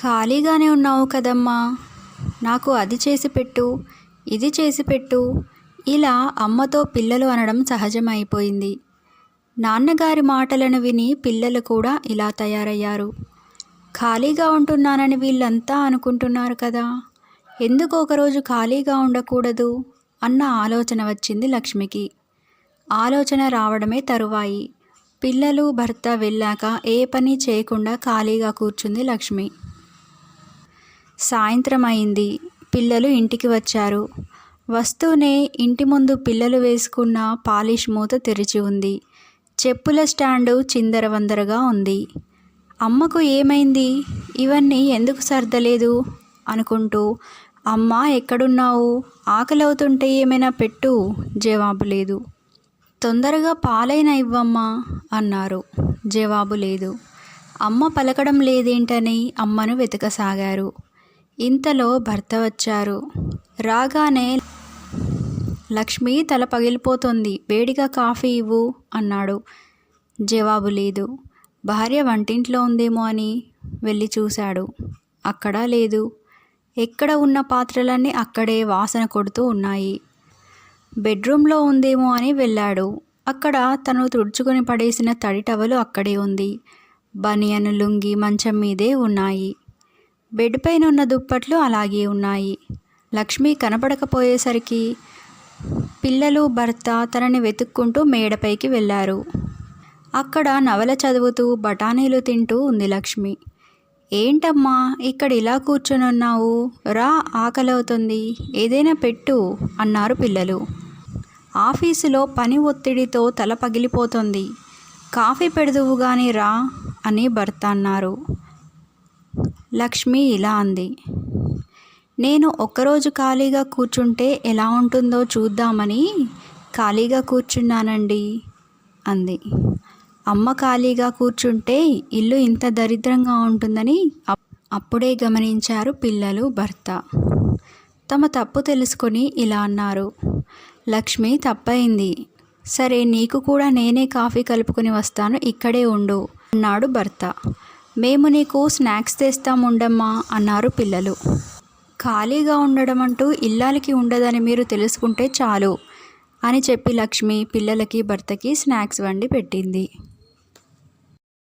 ఖాళీగానే ఉన్నావు కదమ్మా. నాకు అది చేసి పెట్టు ఇది చేసి పెట్టు. ఇలా అమ్మతో పిల్లలు అనడం సహజమైపోయింది. నాన్నగారి మాటలను విని పిల్లలు కూడా ఇలా తయారయ్యారు. ఖాళీగా ఉంటున్నానని వీళ్ళంతా అనుకుంటున్నారు కదా. ఎందుకు ఒకరోజు ఖాళీగా ఉండకూడదు? అన్న ఆలోచన వచ్చింది లక్ష్మికి. ఆలోచన రావడమే తరువాయి. పిల్లలు భర్త వెళ్ళాక ఏ పని చేయకుండా ఖాళీగా కూర్చుంది లక్ష్మి. సాయంత్రం అయింది పిల్లలు ఇంటికి వచ్చారు. వస్తూనే ఇంటి ముందు పిల్లలు వేసుకున్న పాలిష్ మూత తెరిచి ఉంది. చెప్పుల స్టాండు చిందరవందరగా ఉంది. అమ్మకు ఏమైంది? ఇవన్నీ ఎందుకు సర్దలేదు? అనుకుంటూ అమ్మ ఎక్కడున్నావు? ఆకలవుతుంటే ఏమైనా పెట్టు జవాబు లేదు. తొందరగా పాలైన ఇవ్వమ్మా అన్నారు. జవాబు లేదు. అమ్మ పలకడం లేదేంటని అమ్మను వెతకసాగారు. ఇంతలో భర్త వచ్చారు. రాగానే లక్ష్మి తల పగిలిపోతుంది. వేడిగా కాఫీ ఇవ్వు అన్నాడు. జవాబు లేదు. భార్య వంటింట్లో ఉందేమో అని వెళ్ళి చూశాడు. అక్కడా లేదు. ఎక్కడ ఉన్న పాత్రలన్నీ అక్కడే వాసన కొడుతూ ఉన్నాయి. బెడ్రూమ్లో ఉందేమో అని వెళ్ళాడు. అక్కడ తను తుడుచుకొని పడేసిన తడి టవలు అక్కడే ఉంది. బనియన్ లుంగి మంచం మీదే ఉన్నాయి. బెడ్ పైన ఉన్న దుప్పట్లు అలాగే ఉన్నాయి. లక్ష్మి కనపడకపోయేసరికి పిల్లలు భర్త తనని వెతుక్కుంటూ మేడపైకి వెళ్ళారు. అక్కడ నవల చదువుతూ బఠానీలు తింటూ ఉంది లక్ష్మి. ఏంటమ్మా ఇక్కడ ఇలా కూర్చొనున్నావు? రా ఆకలవుతుంది. ఏదైనా పెట్టు అన్నారు పిల్లలు. ఆఫీసులో పని ఒత్తిడితో తల పగిలిపోతుంది. కాఫీ పెడదువు కానీ రా అని భర్త అన్నారు. లక్ష్మి ఇలా అంది. నేను ఒక్కరోజు ఖాళీగా కూర్చుంటే ఎలా ఉంటుందో చూద్దామని ఖాళీగా కూర్చున్నానండి అంది. అమ్మ ఖాళీగా కూర్చుంటే ఇల్లు ఇంత దరిద్రంగా ఉంటుందని అప్పుడే గమనించారు పిల్లలు భర్త. తమ తప్పు తెలుసుకొని ఇలా అన్నారు. లక్ష్మి తప్పయింది సరే నీకు కూడా నేనే కాఫీ కలుపుకొని వస్తాను ఇక్కడే ఉండు అన్నాడు భర్త. మేము నీకు స్నాక్స్ తెస్తాముండమ్మా అన్నారు పిల్లలు. ఖాళీగా ఉండడం అంటూ ఇల్లాలకి ఉండదని మీరు తెలుసుకుంటే చాలు అని చెప్పి లక్ష్మి పిల్లలకి భర్తకి స్నాక్స్ వండి పెట్టింది.